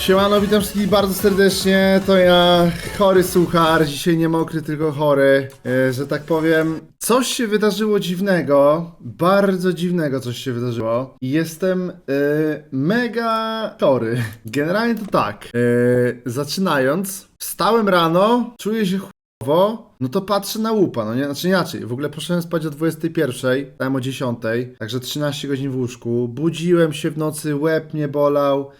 Siemano, witam wszystkich bardzo serdecznie, to ja, chory suchar, dzisiaj nie mokry, tylko chory, e, że tak powiem. Coś się wydarzyło dziwnego, bardzo dziwnego coś się wydarzyło. Jestem e, mega chory. Generalnie to tak, e, zaczynając, wstałem rano, czuję się chujowo, no to patrzę na łupa, no nie, znaczy inaczej, w ogóle poszedłem spać o 21, stałem o 10, także 13 godzin w łóżku, budziłem się w nocy, łeb mnie bolał,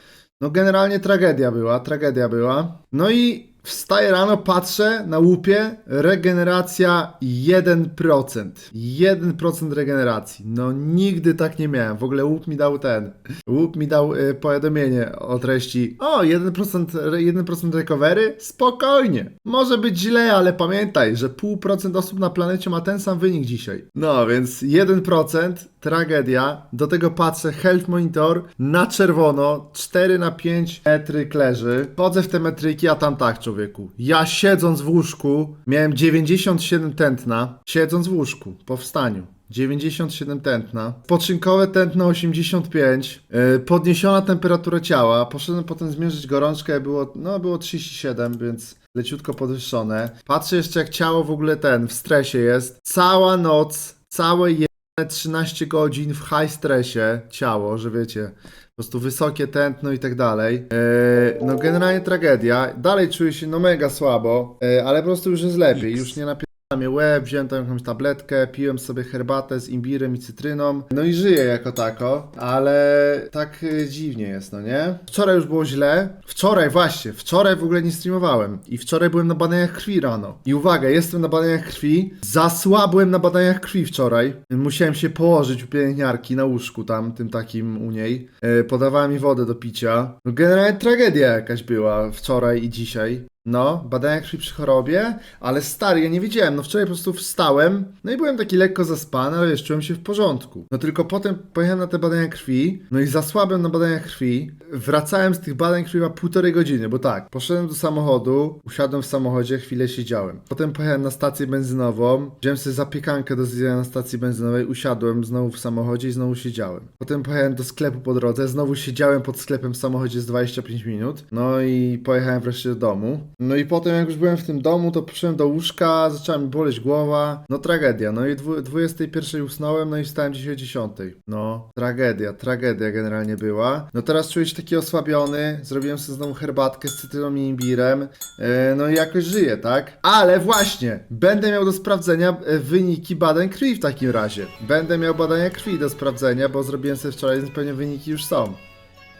no generalnie tragedia była, tragedia była. No i wstaję rano, patrzę na łupie, regeneracja 1%. 1% regeneracji. No nigdy tak nie miałem. W ogóle łup mi dał ten. Łup mi dał y, powiadomienie o treści. O, 1%, re- 1% recovery? Spokojnie. Może być źle, ale pamiętaj, że pół procent osób na planecie ma ten sam wynik dzisiaj. No, więc 1% tragedia. Do tego patrzę, health monitor na czerwono, 4 na 5 metryk leży. Chodzę w te metryki, a tam tak, człowieku. Ja siedząc w łóżku, miałem 97 tętna, siedząc w łóżku, po wstaniu. 97 tętna, poczynkowe tętno 85, yy, podniesiona temperatura ciała, poszedłem potem zmierzyć gorączkę, było, no było 37, więc leciutko podwyższone. Patrzę jeszcze jak ciało w ogóle ten, w stresie jest. Cała noc, całe je 13 godzin w high stresie ciało, że wiecie, po prostu wysokie tętno i tak dalej. Eee, no generalnie tragedia. Dalej czuję się no mega słabo, eee, ale po prostu już jest lepiej. Już nie napierdala mnie łeb, wziąłem tam jakąś tabletkę, piłem sobie herbatę z imbirem i cytryną. No i żyję jako tako, ale tak e, dziwnie jest, no nie? Wczoraj już było źle. Wczoraj właśnie, wczoraj w ogóle nie streamowałem. I wczoraj byłem na badaniach krwi rano. I uwaga, jestem na badaniach krwi. Zasłabłem na badaniach krwi wczoraj. Musiałem się położyć u pielęgniarki na łóżku tam, tym takim u niej. E, Podawała mi wodę do picia. No generalnie tragedia jakaś była wczoraj i dzisiaj. No, badania krwi przy chorobie, ale stary, ja nie wiedziałem, no wczoraj po prostu wstałem, no i byłem taki lekko zaspany, ale wiesz, czułem się w porządku. No tylko potem pojechałem na te badania krwi, no i zasłabłem na badaniach krwi, wracałem z tych badań krwi ma półtorej godziny, bo tak, poszedłem do samochodu, usiadłem w samochodzie, chwilę siedziałem. Potem pojechałem na stację benzynową, wziąłem sobie zapiekankę do zjedzenia na stacji benzynowej, usiadłem znowu w samochodzie i znowu siedziałem. Potem pojechałem do sklepu po drodze, znowu siedziałem pod sklepem w samochodzie z 25 minut, no i pojechałem wreszcie do domu. No i potem jak już byłem w tym domu, to poszedłem do łóżka, zaczęła mi boleć głowa, no tragedia, no i dwu- 21 usnąłem, no i wstałem dzisiaj o 10. No, tragedia, tragedia generalnie była. No teraz czuję się taki osłabiony, zrobiłem sobie znowu herbatkę z cytryną i imbirem, e, no i jakoś żyję, tak? Ale właśnie, będę miał do sprawdzenia e, wyniki badań krwi w takim razie. Będę miał badania krwi do sprawdzenia, bo zrobiłem sobie wczoraj, więc pewnie wyniki już są.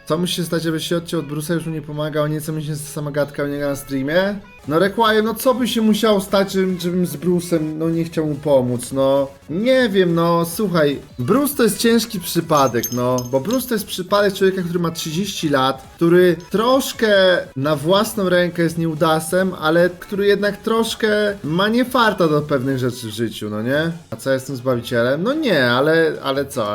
Co musi się stać, żeby się odciął od Brusa już mu nie pomagał, nie co miesiąc ta sama gadka u niego na streamie? No Requiem, no co by się musiało stać, żebym, z Bruce'em, no nie chciał mu pomóc, no. Nie wiem, no słuchaj, Bruce to jest ciężki przypadek, no, bo Bruce to jest przypadek człowieka, który ma 30 lat, który troszkę na własną rękę jest nieudasem, ale który jednak troszkę ma nie farta do pewnych rzeczy w życiu, no nie? A co, jestem zbawicielem? No nie, ale, ale co,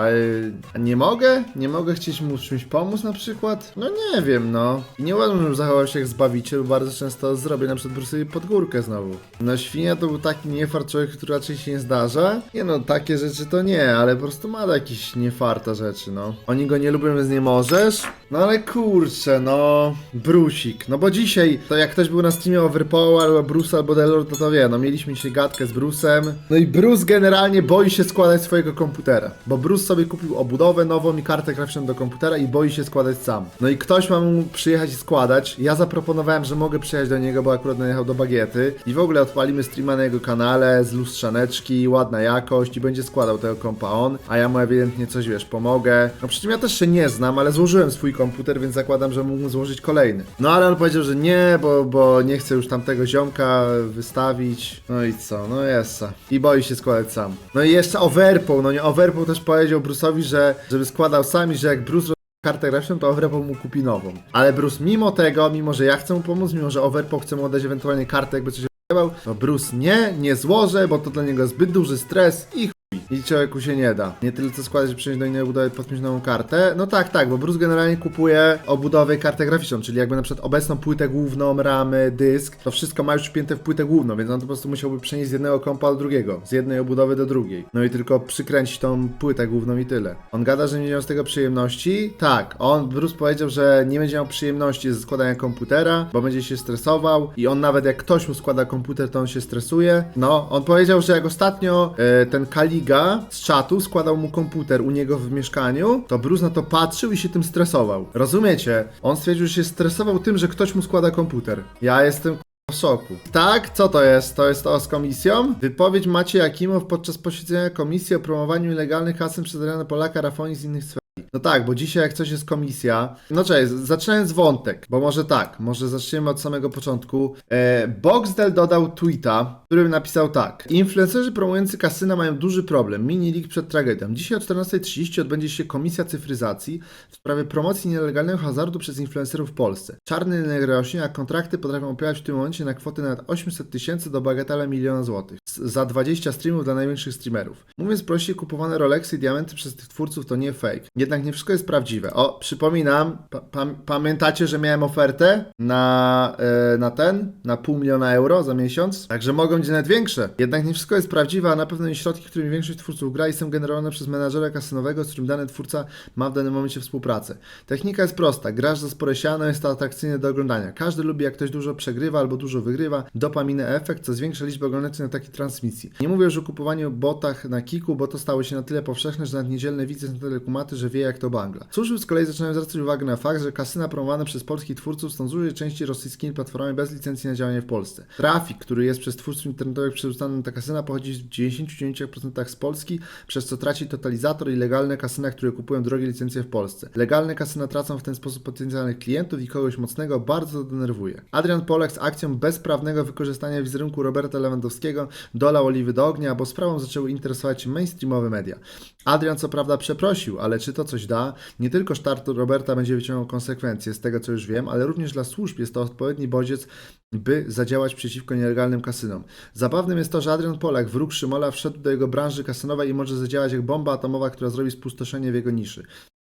nie mogę? Nie mogę chcieć mu czymś pomóc na przykład? No nie wiem, no. Nie uważam, żebym zachował się jak zbawiciel, bardzo często zrobię na przykład Bruce'owi pod górkę znowu. No świnia to był taki niefart człowiek, który raczej się nie zdarza. Nie no, takie rzeczy to nie, ale po prostu ma jakieś niefarta rzeczy, no. Oni go nie lubią, więc nie możesz? No ale kurczę, no. Brusik. No bo dzisiaj, to jak ktoś był na streamie Overpower, albo Bruce, albo Delord, to to wie, no mieliśmy dzisiaj gadkę z Bruce'em. No i Bruce generalnie boi się składać swojego komputera. Bo Bruce sobie kupił obudowę nową i kartę graficzną do komputera i boi się składać sam. No i ktoś ma mu przyjechać i składać. Ja zaproponowałem, że mogę przyjechać do niego, bo akurat najechał do bagiety. I w ogóle odpalimy streama na jego kanale z lustrzaneczki, ładna jakość i będzie składał tego kompa on, a ja mu ewidentnie coś, wiesz, pomogę. No przy czym ja też się nie znam, ale złożyłem swój komputer, więc zakładam, że mógł mu złożyć kolejny. No ale on powiedział, że nie, bo, bo nie chce już tamtego ziomka wystawić. No i co, no jest. I boi się składać sam. No i jeszcze Overpool, no nie, Overpool też powiedział Bruce'owi, że żeby składał sam i że jak Bruce kartę graficzną, to Overpool mu kupi nową. Ale Bruce mimo tego, mimo że ja chcę mu pomóc, mimo że Overpool chce mu oddać ewentualnie kartę, jakby coś odjebał, no Bruce nie, nie złożę, bo to dla niego zbyt duży stres i. I człowieku się nie da. Nie tyle co składać, że przenieść do innej obudowy, podpiąć nową kartę. No tak, tak, bo Bruce generalnie kupuje obudowę i kartę graficzną, czyli jakby na przykład obecną płytę główną, ramy, dysk, to wszystko ma już wpięte w płytę główną, więc on po prostu musiałby przenieść z jednego kompa do drugiego, z jednej obudowy do drugiej. No i tylko przykręcić tą płytę główną i tyle. On gada, że nie miał z tego przyjemności. Tak, on, Bruce powiedział, że nie będzie miał przyjemności ze składania komputera, bo będzie się stresował i on nawet jak ktoś mu składa komputer, to on się stresuje. No, on powiedział, że jak ostatnio e, ten Kaliga z czatu składał mu komputer u niego w mieszkaniu, to Bruce na to patrzył i się tym stresował. Rozumiecie? On stwierdził, że się stresował tym, że ktoś mu składa komputer. Ja jestem w szoku. Tak, co to jest? To jest to z komisją? Wypowiedź Maciej Jakimow podczas posiedzenia komisji o promowaniu nielegalnych haseł przez Adriana Polaka, Rafonii z innych sfer. No tak, bo dzisiaj jak coś jest komisja. No cześć, zaczynając wątek, bo może tak, może zaczniemy od samego początku. E, Boxdel dodał tweeta, w którym napisał tak. Influencerzy promujący kasyna mają duży problem. Mini league przed tragedią. Dzisiaj o 14.30 odbędzie się komisja cyfryzacji w sprawie promocji nielegalnego hazardu przez influencerów w Polsce. Czarny rynek rośnie, a kontrakty potrafią opierać w tym momencie na kwoty nawet 800 tysięcy do bagatela miliona złotych. Za 20 streamów dla największych streamerów. Mówiąc prościej, kupowane Rolexy i diamenty przez tych twórców to nie fake. Jednak nie wszystko jest prawdziwe. O, przypominam, pa pam- pamiętacie, że miałem ofertę na, e, na ten, na pół miliona euro za miesiąc? Także mogą być nawet większe. Jednak nie wszystko jest prawdziwe, a na pewno nie środki, którymi większość twórców gra i są generowane przez menadżera kasynowego, z którym dany twórca ma w danym momencie współpracę. Technika jest prosta. Grasz za spore siano, jest to atrakcyjne do oglądania. Każdy lubi, jak ktoś dużo przegrywa albo dużo wygrywa. Dopaminę efekt, co zwiększa liczbę oglądaczy na takiej transmisji. Nie mówię już o kupowaniu botach na Kiku, bo to stało się na tyle powszechne, że nawet niedzielny widz jest na tyle że wie jak to bangla. Służby z kolei zaczynają zwracać uwagę na fakt, że kasyna promowane przez polskich twórców są z dużej części rosyjskimi platformami bez licencji na działanie w Polsce. Trafik, który jest przez twórców internetowych przerzucany na kasyna pochodzi w 99% z Polski, przez co traci totalizator i legalne kasyna, które kupują drogie licencje w Polsce. Legalne kasyna tracą w ten sposób potencjalnych klientów i kogoś mocnego bardzo to denerwuje. Adrian Polak z akcją bezprawnego wykorzystania wizerunku Roberta Lewandowskiego dolał oliwy do ognia, bo sprawą zaczęły interesować się mainstreamowe media. Adrian co prawda przeprosił, ale czy to coś da? Nie tylko sztart Roberta będzie wyciągał konsekwencje, z tego co już wiem, ale również dla służb jest to odpowiedni bodziec, by zadziałać przeciwko nielegalnym kasynom. Zabawnym jest to, że Adrian Polak, wróg Szymola, wszedł do jego branży kasynowej i może zadziałać jak bomba atomowa, która zrobi spustoszenie w jego niszy.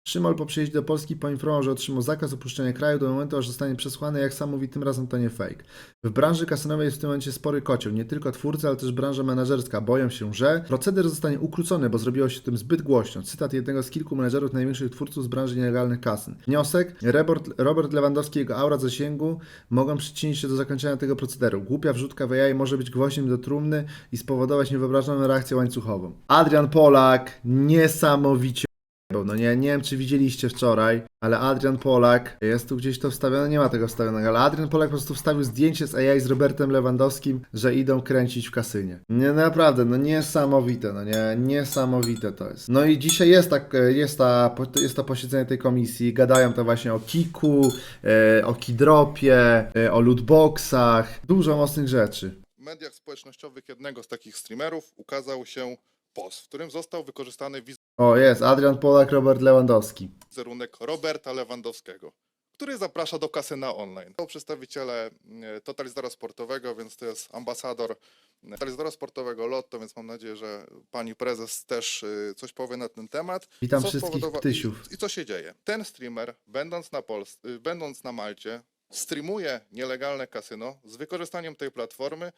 Szymol po przyjeździe do Polski poinformował, że otrzymał zakaz opuszczenia kraju do momentu, aż zostanie przesłany, jak sam mówi, tym razem to nie fake. W branży kasynowej jest w tym momencie spory kocioł. Nie tylko twórcy, ale też branża menedżerska boją się, że proceder zostanie ukrócony, bo zrobiło się tym zbyt głośno. Cytat jednego z kilku menedżerów największych twórców z branży nielegalnych kasyn. Wniosek? Robert, Robert Lewandowski i jego aura zasięgu mogą przyczynić się do zakończenia tego procederu. Głupia wrzutka w AI może być gwoździem do trumny i spowodować niewyobrażalną reakcję łańcuchową. Adrian Polak niesamowicie No nie, nie wiem, czy widzieliście wczoraj, ale Adrian Polak, jest tu gdzieś to wstawione, nie ma tego wstawionego, ale Adrian Polak po prostu wstawił zdjęcie z AI z Robertem Lewandowskim, że idą kręcić w kasynie. Nie, naprawdę, no niesamowite, no nie, niesamowite to jest. No i dzisiaj jest tak, jest, ta, jest to posiedzenie tej komisji, gadają to właśnie o Kiku, e, o Kidropie, e, o lootboxach, dużo mocnych rzeczy. W mediach społecznościowych jednego z takich streamerów ukazał się post, w którym został wykorzystany O, jest, Adrian Polak, Robert Lewandowski. wizerunek Roberta Lewandowskiego, który zaprasza do kasyna online. To przedstawiciele e, Totalizora Sportowego, więc to jest ambasador e, Totalizora Sportowego Lotto, więc mam nadzieję, że pani prezes też e, coś powie na ten temat. Witam wszystkich ptysiów. I, I co się dzieje? Ten streamer, będąc na, Pols- y, będąc na Malcie, streamuje nielegalne kasyno z wykorzystaniem tej platformy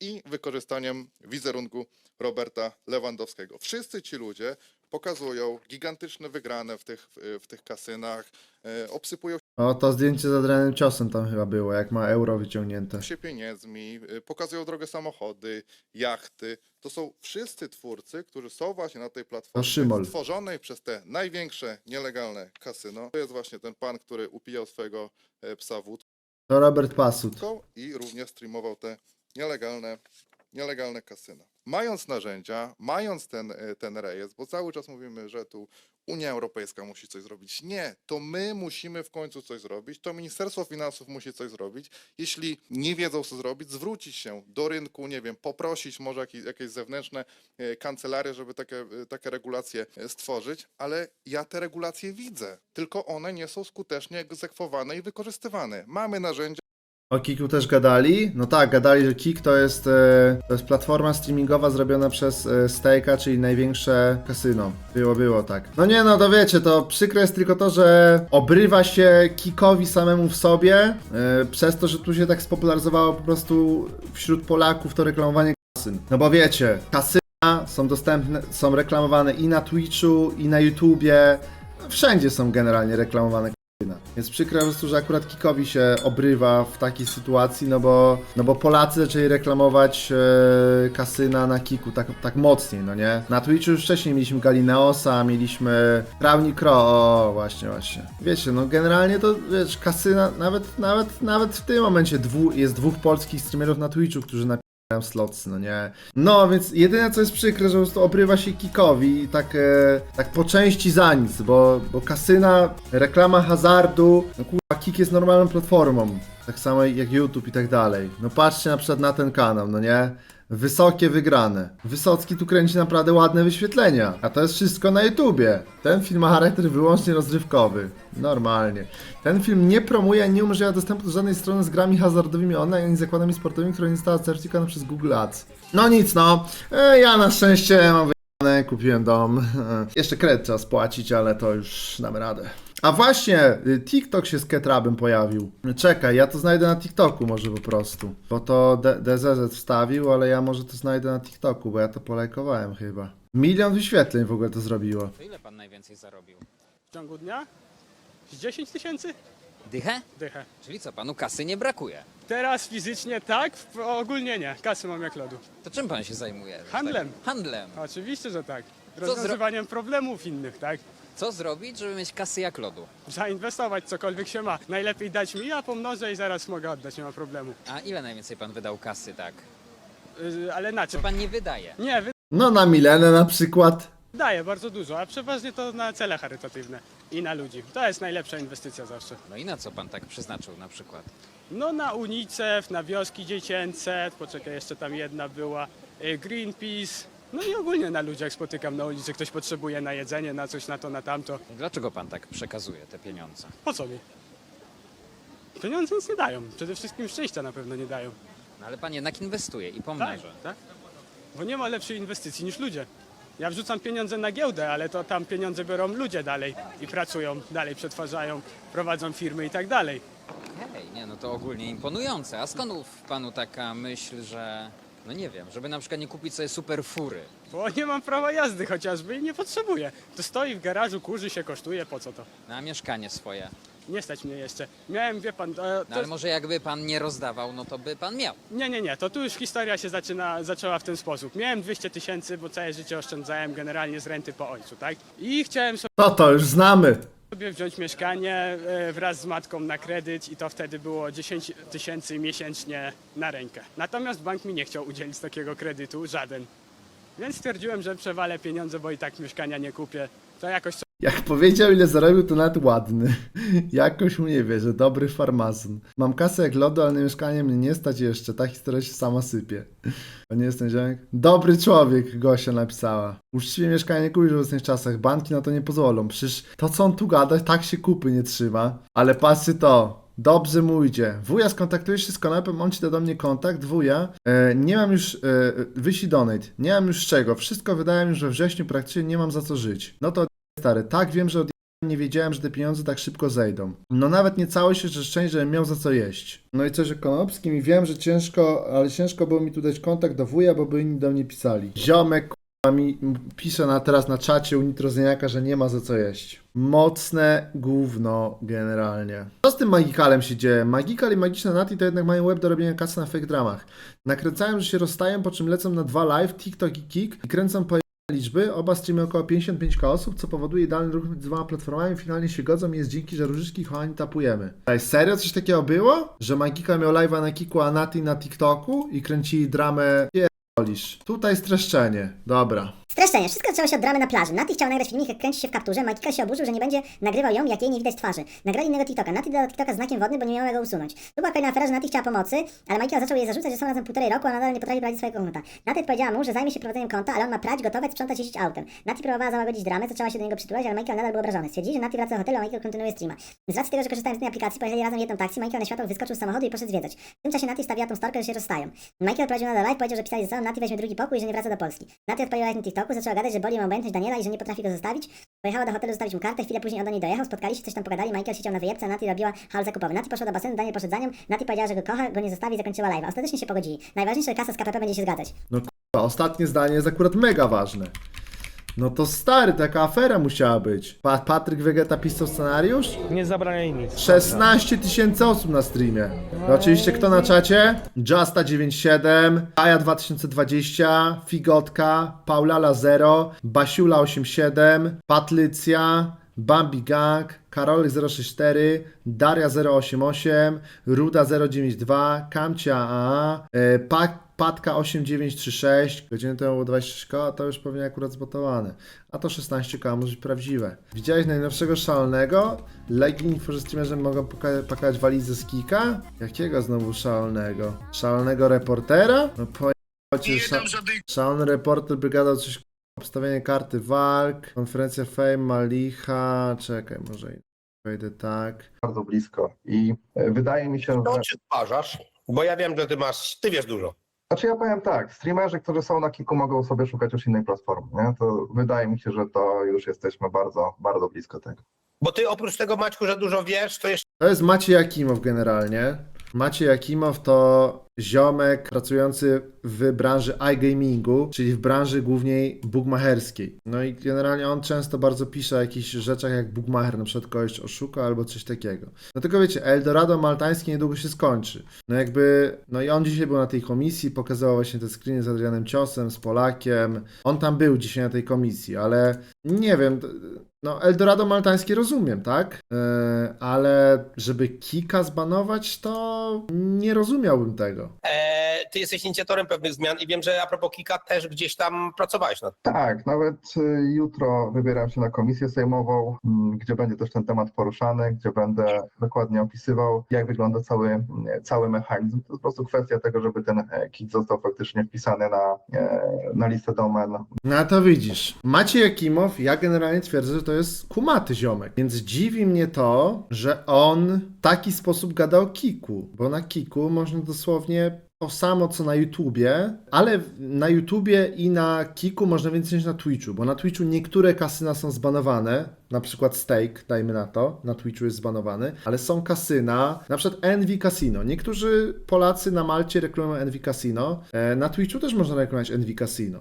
i wykorzystaniem wizerunku Roberta Lewandowskiego. Wszyscy ci ludzie pokazują gigantyczne wygrane w tych, w tych kasynach, e, obsypują O, to zdjęcie z Adrianem Ciosem tam chyba było, jak ma euro wyciągnięte. się pieniędzmi, e, pokazują drogie samochody, jachty. To są wszyscy twórcy, którzy są właśnie na tej platformie Szymol. stworzonej przez te największe nielegalne kasyno. To jest właśnie ten pan, który upijał swojego e, psa wódką. To Robert Pasut. i również streamował te nielegalne, nielegalne kasyna. Mając narzędzia, mając ten, e, ten rejestr, bo cały czas mówimy, że tu Unia Europejska musi coś zrobić. Nie, to my musimy w końcu coś zrobić, to Ministerstwo Finansów musi coś zrobić. Jeśli nie wiedzą, co zrobić, zwrócić się do rynku, nie wiem, poprosić może jakieś, jakieś zewnętrzne e, kancelarie, żeby takie, e, takie regulacje stworzyć, ale ja te regulacje widzę, tylko one nie są skutecznie egzekwowane i wykorzystywane. Mamy narzędzia, O Kiku też gadali? No tak, gadali, że Kik to jest, e, to jest platforma streamingowa zrobiona przez e, Stake'a, czyli największe kasyno. Było, było tak. No nie no, to wiecie, to przykre jest tylko to, że obrywa się Kikowi samemu w sobie, e, przez to, że tu się tak spopularyzowało po prostu wśród Polaków to reklamowanie kasyn. No bo wiecie, kasyna są dostępne, są reklamowane i na Twitchu, i na YouTubie, wszędzie są generalnie reklamowane. Więc przykre po prostu, że akurat Kikowi się obrywa w takiej sytuacji, no bo, no bo Polacy zaczęli reklamować e, kasyna na Kiku tak, tak mocniej, no nie? Na Twitchu już wcześniej mieliśmy Galineosa, mieliśmy Prawni Kro, o właśnie, właśnie. Wiecie, no generalnie to, wiesz, kasyna, nawet, nawet, nawet w tym momencie dwu, jest dwóch polskich streamerów na Twitchu, którzy napisają slots, no nie? No, więc jedyne co jest przykre, że po prostu obrywa się Kikowi i tak, e, tak po części za nic, bo, bo kasyna, reklama hazardu, no kurwa, Kik jest normalną platformą, tak samo jak YouTube i tak dalej. No patrzcie na przykład na ten kanał, no nie? Wysokie wygrane. Wysocki tu kręci naprawdę ładne wyświetlenia. A to jest wszystko na YouTubie. Ten film ma charakter wyłącznie rozrywkowy. Normalnie. Ten film nie promuje ani nie umożliwia dostępu do żadnej strony z grami hazardowymi online ani zakładami sportowymi, która nie została certyfikowana przez Google Ads. No nic no. E, ja na szczęście mam wyjebane, kupiłem dom. E, jeszcze kredyt trzeba spłacić, ale to już damy radę. A właśnie, y, TikTok się z Ketrabem pojawił. Czekaj, ja to znajdę na TikToku może po prostu. Bo to DZZ wstawił, ale ja może to znajdę na TikToku, bo ja to polajkowałem chyba. Milion wyświetleń w ogóle to zrobiło. To ile pan najwięcej zarobił? W ciągu dnia? Z 10 tysięcy? Dychę? Dychę. Czyli co, panu kasy nie brakuje? Teraz fizycznie tak, w- ogólnie nie. Kasy mam jak lodu. To czym pan się zajmuje? że Handlem. Tak? Handlem. Oczywiście, że tak. zro- Rozwiązywaniem problemów innych, tak? Co zrobić, żeby mieć kasy jak lodu? Zainwestować cokolwiek się ma. Najlepiej dać mi, ja pomnożę i zaraz mogę oddać, nie ma problemu. A ile najwięcej pan wydał kasy, tak? Yy, ale na Czy czym? pan nie wydaje? Nie, No na Milenę na przykład. wydaję bardzo dużo, a przeważnie to na cele charytatywne i na ludzi. To jest najlepsza inwestycja zawsze. No i na co pan tak przeznaczył na przykład? No na UNICEF, na wioski dziecięce, poczekaj, jeszcze tam jedna była, y, Greenpeace. No i ogólnie na ludziach spotykam na ulicy, ktoś potrzebuje na jedzenie, na coś, na to, na tamto. Dlaczego pan tak przekazuje te pieniądze? Po co mi? Pieniądze nic nie dają. Przede wszystkim szczęścia na pewno nie dają. No ale pan jednak inwestuje i Tak, pomnaża. tak. Bo nie ma lepszej inwestycji niż ludzie. Ja wrzucam pieniądze na giełdę, ale to tam pieniądze biorą ludzie dalej i pracują, dalej przetwarzają, prowadzą firmy i tak dalej. Okej, nie no to ogólnie imponujące. A skąd w panu taka myśl, że... No nie wiem, żeby na przykład nie kupić sobie super fury? Bo nie mam prawa jazdy chociażby i nie potrzebuję. To stoi w garażu, kurzy się, kosztuje, po co to? Na mieszkanie swoje. Nie stać mnie jeszcze. Miałem, wie pan, e, No to, ale może jakby pan nie rozdawał, no to by pan miał. nie, nie, nie, to tu już historia się zaczyna, zaczęła w ten sposób. Miałem 200 tysięcy, bo całe życie oszczędzałem generalnie z renty po ojcu, tak? I chciałem No to już znamy. sobie wziąć mieszkanie e, wraz z matką na kredyt i to wtedy było 10 tysięcy miesięcznie na rękę. Natomiast bank mi nie chciał udzielić takiego kredytu, żaden. Więc stwierdziłem, że przewalę pieniądze, bo i tak mieszkania nie kupię. To jakoś Jak powiedział ile zarobił, to nawet ładny. Jakoś mu nie wierzę, dobry farmazon. Mam kasę jak lodu, ale na mieszkanie mnie nie stać jeszcze. Ta historia się sama sypie. To nie jest ten ziomek? Dobry człowiek, Gosia napisała. Uczciwie mieszkanie nie kupisz w obecnych czasach, banki na to nie pozwolą. Przecież to co on tu gada, tak się kupy nie trzyma. Ale patrzcie to. Dobrze mu idzie. Wuja, skontaktujesz się z konopem, on ci da do mnie kontakt. Wuja, e, nie mam już, e, wyślij donate. Nie mam już czego. Wszystko wydałem już we wrześniu, praktycznie nie mam za co żyć. No to Stary, tak wiem, że od nie wiedziałem, że te pieniądze tak szybko zejdą. No nawet nie całość jeszcze szczęść, żebym miał za co jeść. No i coś że Konopskim i wiem, że ciężko, ale ciężko było mi tu dać kontakt do wuja, bo by inni do mnie pisali. Ziomek mi pisze na, teraz na czacie u Nitrozyniaka, że nie ma za co jeść. Mocne gówno generalnie. Co z tym Magikalem się dzieje? Magikal i Magiczne Nati to jednak mają web do robienia kasy na fake dramach. Nakręcają, że się rozstają, po czym lecą na dwa live, TikTok i Kik i kręcą po liczby. Oba streamy około 55k osób, co powoduje idealny ruch między dwoma platformami. Finalnie się godzą i jest dzięki, że różyczki kochani tapujemy. Ej, serio coś takiego było? Że Magika miał live'a na Kiku, a Nati na TikToku i kręcili dramę Pierdolisz. Tutaj streszczenie. Dobra. Streszczenie. Wszystko zaczęło się od dramy na plaży. Nati chciał nagrać filmik, jak kręci się w kapturze. Michael się oburzył, że nie będzie nagrywał ją, jak jej nie widać twarzy. Nagrali innego TikToka. Nati dodał TikToka znakiem wodnym, bo nie miała go usunąć. Tu była kolejna afera, że Nati chciała pomocy, ale Michael zaczął jej zarzucać, że są razem półtorej roku, a nadal nie potrafi prowadzić swojego konta. Nati powiedziała mu, że zajmie się prowadzeniem konta, ale on ma prać, gotować, sprzątać, jeździć autem. Nati próbowała załagodzić dramę, zaczęła się do niego przytulać, ale Michael nadal był obrażony. Stwierdzili, że Nati wraca do hotelu, a Michael kontynuuje streama. Z racji tego, że z tej aplikacji, pojechali razem jedną taksi, Michael na światło wyskoczył z samochodu i poszedł zwiedzać. W tym czasie Nati stawiła tą storkę, że się rozstają. Michael prowadził nadal live, powiedział, że pisali ze sobą, weźmie drugi pokój i że nie wraca do Polski. Odpaliła na Zaczęła gadać, że boli ją obojętność Daniela i że nie potrafi go zostawić. Pojechała do hotelu zostawić mu kartę, chwilę później on do niej dojechał, spotkali się, coś tam pogadali, Michael siedział na wyjebce, a Nati robiła hal zakupowy. Nati poszła do basenu, Daniel poszedł za nią, Nati powiedziała, że go kocha, go nie zostawi i zakończyła live. Ostatecznie się pogodzili. Najważniejsze, że kasa z KPP będzie się zgadzać. No ostatnie zdanie jest akurat mega ważne. No to stary, taka afera musiała być. Pa Patryk Wegeta pisał scenariusz? Nie zabraniaj nic. 16 tysięcy osób na streamie. No oczywiście kto na czacie? Justa97, Aja 2020, Figotka, Paulala 0, Basiula 87, Patlycja, Bambi Gang, Karolek 064, Daria 088, Ruda 092, Kamcia AA, e, Pak Patka 8936, godzinę temu było 26 koła, to już pewnie akurat zbotowane. A to 16 koła może być prawdziwe. Widziałeś najnowszego szalonego? Legi info, że streamerzy mogą poka- pakować walizy z Kika? Jakiego znowu szalonego? Szalonego reportera? No pojęcie, sza- szalony reporter by gadał coś obstawienie karty walk, konferencja Fame, Malicha, czekaj, może wejdę tak. bardzo blisko i e, wydaje mi się, To że... czy stwarzasz? Bo ja wiem, że ty masz, ty wiesz dużo. Znaczy ja powiem tak, streamerzy, którzy są na Kiku mogą sobie szukać już innej platformy, nie? To wydaje mi się, że to już jesteśmy bardzo, bardzo blisko tego. Bo ty oprócz tego Maćku, że dużo wiesz, to jeszcze To jest Maciej Jakimow generalnie. Maciej Jakimow to ziomek pracujący w branży iGamingu, czyli w branży głównie bookmacherskiej. No i generalnie on często bardzo pisze o jakichś rzeczach jak bookmacher, na przykład kogoś oszuka albo coś takiego. No tylko wiecie, Eldorado maltańskie niedługo się skończy. No jakby, no i on dzisiaj był na tej komisji, pokazywał właśnie te screeny z Adrianem Ciosem, z Polakiem. On tam był dzisiaj na tej komisji, ale nie wiem, no Eldorado maltańskie rozumiem, tak? Yy, ale żeby Kika zbanować, to nie rozumiałbym tego. e, ty jesteś inicjatorem pewnych zmian i wiem, że a propos Kika też gdzieś tam pracowałeś nad tym. Tak, nawet y, jutro wybieram się na komisję sejmową, mm, gdzie będzie też ten temat poruszany, gdzie będę dokładnie opisywał, jak wygląda cały, mm, cały mechanizm. To jest po prostu kwestia tego, żeby ten e, KIT został faktycznie wpisany na, e, na listę domen No to widzisz. Maciej Jakimow, ja generalnie twierdzę, że to jest kumaty ziomek. Więc dziwi mnie to, że on w taki sposób gada o Kiku. Bo na Kiku można dosłownie to samo co na YouTubie, ale na YouTubie i na Kiku można więcej niż na Twitchu, bo na Twitchu niektóre kasyna są zbanowane, na przykład Stake, dajmy na to, na Twitchu jest zbanowany, ale są kasyna, na przykład Envy Casino. Niektórzy Polacy na Malcie reklamują Envy Casino, e, na Twitchu też można reklamować Envy Casino.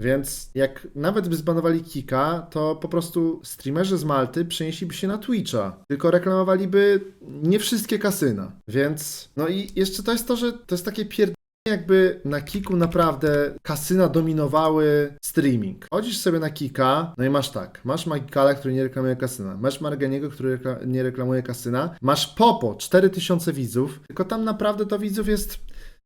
Więc jak nawet by zbanowali Kika, to po prostu streamerzy z Malty przenieśliby się na Twitcha. Tylko reklamowaliby nie wszystkie kasyna. Więc, no i jeszcze to jest to, że to jest takie pierd... Jakby na Kiku naprawdę kasyna dominowały streaming. Chodzisz sobie na Kika, no i masz tak, masz Magikala, który nie reklamuje kasyna, masz Marganiego, który rekla- nie reklamuje kasyna, masz Popo, 4000 widzów, tylko tam naprawdę to widzów jest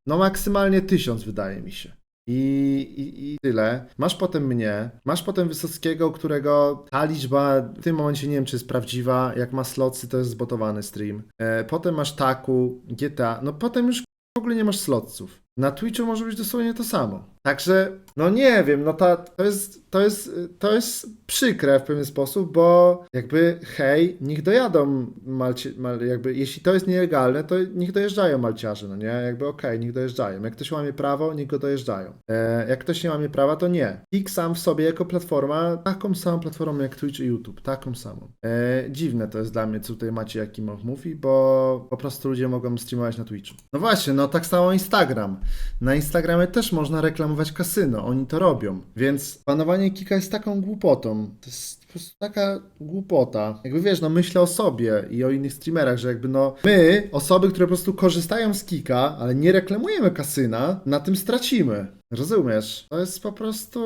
no maksymalnie 1000 wydaje mi się. I, i, I tyle. Masz potem mnie, masz potem Wysockiego, którego ta liczba w tym momencie nie wiem, czy jest prawdziwa. Jak ma slotsy, to jest zbotowany stream. E, potem masz Taku, GTA. No potem już w ogóle nie masz slotsów. Na Twitchu może być dosłownie to samo. Także, no nie wiem, no ta, to, jest, to, jest, to jest przykre w pewien sposób, bo jakby hej, niech dojadą Malcie, mal, jakby jeśli to jest nielegalne, to niech dojeżdżają Malciarze, no nie? Jakby okej, niech dojeżdżają. Jak ktoś łamie prawo, niech go dojeżdżają. E, jak ktoś nie łamie prawa, to nie. Kik sam w sobie jako platforma, taką samą platformą jak Twitch i YouTube, taką samą. E, dziwne to jest dla mnie, co tutaj macie Jakimow mówi, bo po prostu ludzie mogą streamować na Twitchu. No właśnie, no tak samo Instagram. Na Instagramie też można reklamować kasyno, oni to robią. Więc panowanie Kika jest taką głupotą. To jest po prostu taka głupota. Jakby wiesz, no myślę o sobie i o innych streamerach, że jakby no my, osoby, które po prostu korzystają z Kika, ale nie reklamujemy kasyna, na tym stracimy. Rozumiesz? To jest po prostu...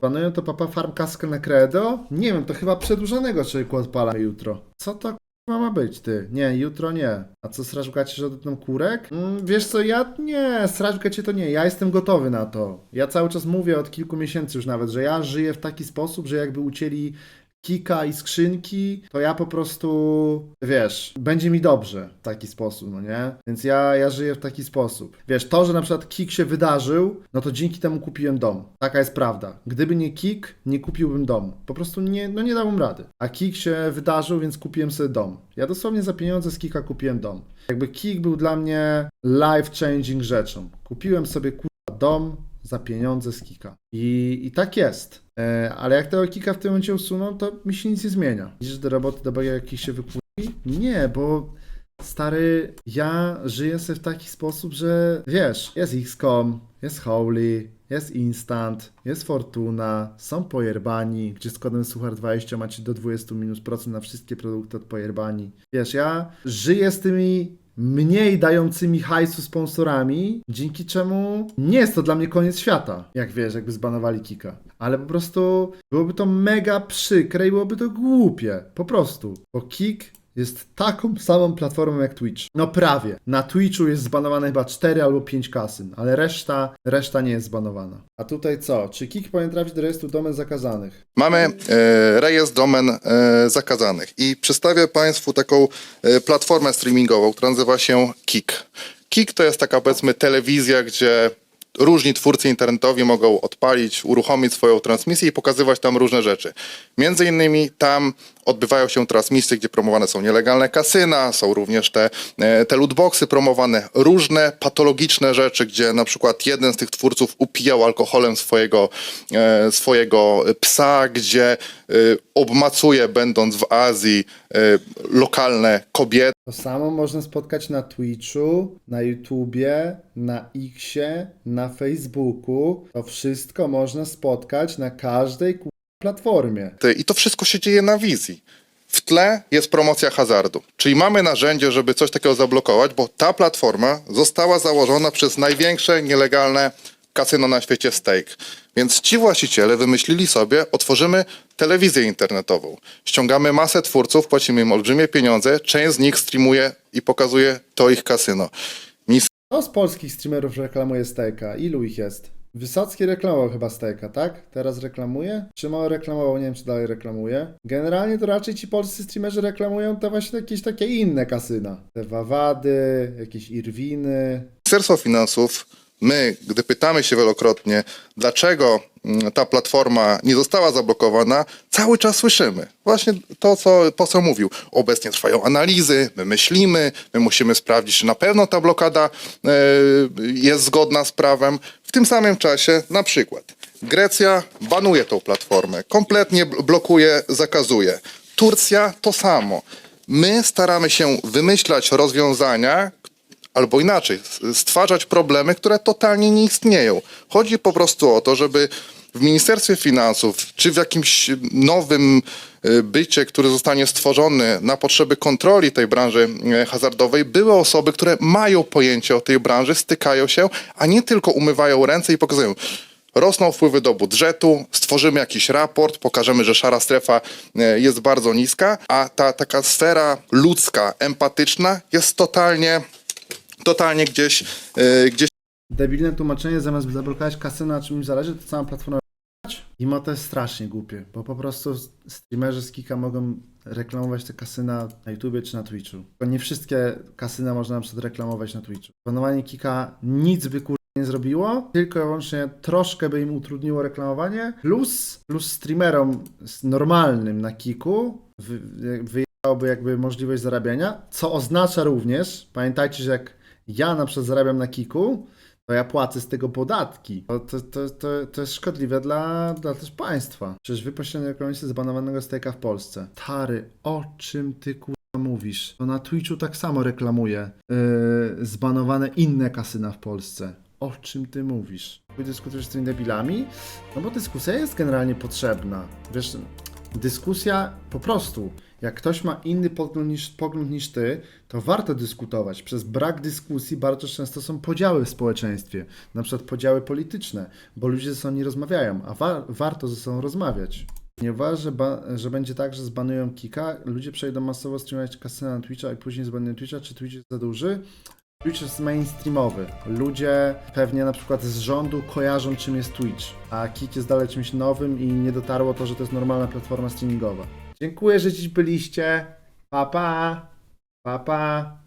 Planują to Papa Farm kaskę na credo? Nie wiem, to chyba przedłużonego człowieku odpalamy jutro. Co to k***a ma być, ty? Nie, jutro nie. A co, w gacie, że odetną kurek? Mm, wiesz co, ja nie, w gacie to nie. Ja jestem gotowy na to. Ja cały czas mówię od kilku miesięcy już nawet, że ja żyję w taki sposób, że jakby ucięli kika i skrzynki, to ja po prostu, wiesz, będzie mi dobrze w taki sposób, no nie? Więc ja, ja żyję w taki sposób. Wiesz, to, że na przykład kik się wydarzył, no to dzięki temu kupiłem dom. Taka jest prawda. Gdyby nie kik, nie kupiłbym domu. Po prostu nie, no nie dałbym rady. A kik się wydarzył, więc kupiłem sobie dom. Ja dosłownie za pieniądze z kika kupiłem dom. Jakby kik był dla mnie life-changing rzeczą. Kupiłem sobie dom za pieniądze z kika. I, i tak jest. E, ale jak tego kika w tym momencie usuną, to mi się nic nie zmienia. Widzisz, do roboty do bagia jakiś się wypływi? Nie, bo stary, ja żyję sobie w taki sposób, że wiesz, jest XCOM, jest Holy, jest Instant, jest Fortuna, są Pojerbani, gdzie z kodem Suchar20 macie do 20 minus procent na wszystkie produkty od Pojerbani. Wiesz, ja żyję z tymi mniej dającymi hajsu sponsorami, dzięki czemu nie jest to dla mnie koniec świata, jak wiesz, jakby zbanowali Kika. Ale po prostu byłoby to mega przykre i byłoby to głupie. Po prostu. Bo Kik jest taką samą platformą jak Twitch. No prawie. Na Twitchu jest zbanowane chyba 4 albo 5 kasyn, ale reszta, reszta nie jest zbanowana. A tutaj co? Czy Kik powinien trafić do rejestru domen zakazanych? Mamy e, rejestr domen e, zakazanych i przedstawię Państwu taką e, platformę streamingową, która nazywa się Kik. Kik to jest taka powiedzmy telewizja, gdzie różni twórcy internetowi mogą odpalić, uruchomić swoją transmisję i pokazywać tam różne rzeczy. Między innymi tam odbywają się transmisje, gdzie promowane są nielegalne kasyna, są również te, e, te lootboxy promowane, różne patologiczne rzeczy, gdzie na przykład jeden z tych twórców upijał alkoholem swojego, e, swojego psa, gdzie e, obmacuje, będąc w Azji, lokalne kobiety, To samo można spotkać na Twitchu, na YouTubie, na Xie, na Facebooku. To wszystko można spotkać na każdej platformie. I to wszystko się dzieje na wizji. W tle jest promocja hazardu. Czyli mamy narzędzie, żeby coś takiego zablokować, bo ta platforma została założona przez największe nielegalne kasyno na świecie Stake. Więc ci właściciele wymyślili sobie, otworzymy telewizję internetową. Ściągamy masę twórców, płacimy im olbrzymie pieniądze, część z nich streamuje i pokazuje to ich kasyno. Mis Kto z polskich streamerów reklamuje Stejka? Ilu ich jest? Wysocki reklamował chyba Stejka, tak? Teraz reklamuje? Czy mało reklamował? Nie wiem, czy dalej reklamuje. Generalnie to raczej ci polscy streamerzy reklamują te właśnie jakieś takie inne kasyna. Te Wawady, jakieś Irwiny. Ministerstwo Finansów, my, gdy pytamy się wielokrotnie, dlaczego mm, ta platforma nie została zablokowana, cały czas słyszymy. Właśnie to, co poseł mówił. Obecnie trwają analizy, my myślimy, my musimy sprawdzić, czy na pewno ta blokada e, jest zgodna z prawem. W tym samym czasie, na przykład, Grecja banuje tą platformę, kompletnie bl- blokuje, zakazuje. Turcja to samo. My staramy się wymyślać rozwiązania, albo inaczej, stwarzać problemy, które totalnie nie istnieją. Chodzi po prostu o to, żeby w Ministerstwie Finansów, czy w jakimś nowym y, bycie, który zostanie stworzony na potrzeby kontroli tej branży y, hazardowej, były osoby, które mają pojęcie o tej branży, stykają się, a nie tylko umywają ręce i pokazują. Rosną wpływy do budżetu, stworzymy jakiś raport, pokażemy, że szara strefa e, jest bardzo niska, a ta taka sfera ludzka, empatyczna jest totalnie, totalnie gdzieś, e, gdzieś Debilne tłumaczenie, zamiast zablokować kasynę, na czym im zależy, to całą platformę i ma to jest strasznie głupie, bo po prostu streamerzy z Kika mogą reklamować te kasyna na YouTubie czy na Twitchu. Bo nie wszystkie kasyna można na przykład reklamować na Twitchu. Panowanie Kika nic by kur... nie zrobiło, tylko i wyłącznie troszkę by im utrudniło reklamowanie, plus, plus streamerom normalnym na Kiku wy, wyjechałoby jakby możliwość zarabiania, co oznacza również, pamiętajcie, że jak ja na przykład zarabiam na Kiku, to ja płacę z tego podatki. To, to, to, to, to jest szkodliwe dla, dla też państwa. Przecież wy pośrednio reklamujecie zbanowanego stejka w Polsce. Tary, o czym ty kurwa mówisz? To na Twitchu tak samo reklamuje yy, zbanowane inne kasyna w Polsce. O czym ty mówisz? Wy dyskutujesz z tymi debilami? No bo dyskusja jest generalnie potrzebna. Wiesz, dyskusja po prostu. Jak ktoś ma inny pogląd niż, pogląd niż ty, to warto dyskutować. Przez brak dyskusji bardzo często są podziały w społeczeństwie, na przykład podziały polityczne, bo ludzie ze sobą nie rozmawiają, a wa- warto ze sobą rozmawiać. Nie uważasz, że, że będzie tak, że zbanują Kika, ludzie przejdą masowo streamować kasyna na Twitcha i później zbanują Twitcha, czy Twitch jest za duży? Twitch jest mainstreamowy. Ludzie pewnie na przykład z rządu kojarzą czym jest Twitch, a Kik jest dalej czymś nowym i nie dotarło to, że to jest normalna platforma streamingowa. Dziękuję, że dziś byliście. Pa pa. Pa pa.